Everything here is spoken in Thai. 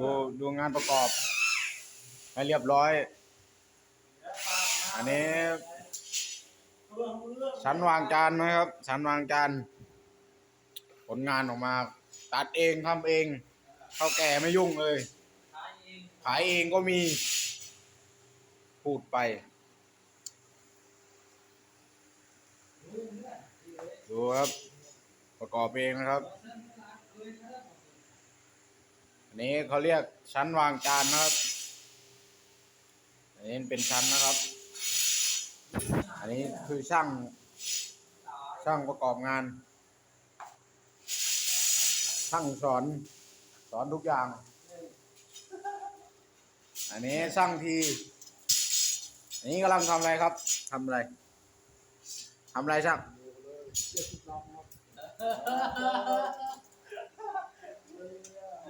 ดูดูงานประกอบ ให้เรียบร้อย อันนี้ชั้นวางจานนะครับชั้นวางจานผลงานออกมา ตัดเองทำเองเท่าแก่ไม่ยุ่งเลย ขายเองก็มี พูดไป ดูครับ ประกอบเองนะครับ อันนี้เขาเรียกชั้นวางจานนะครับ อันนี้เป็นชั้นนะครับ อันนี้คือช่างช่างประกอบงาน ช่างสอนสอนทุกอย่าง อันนี้ช่างที อันนี้กำลังทำอะไรครับทำอะไรทำอะไรช่าง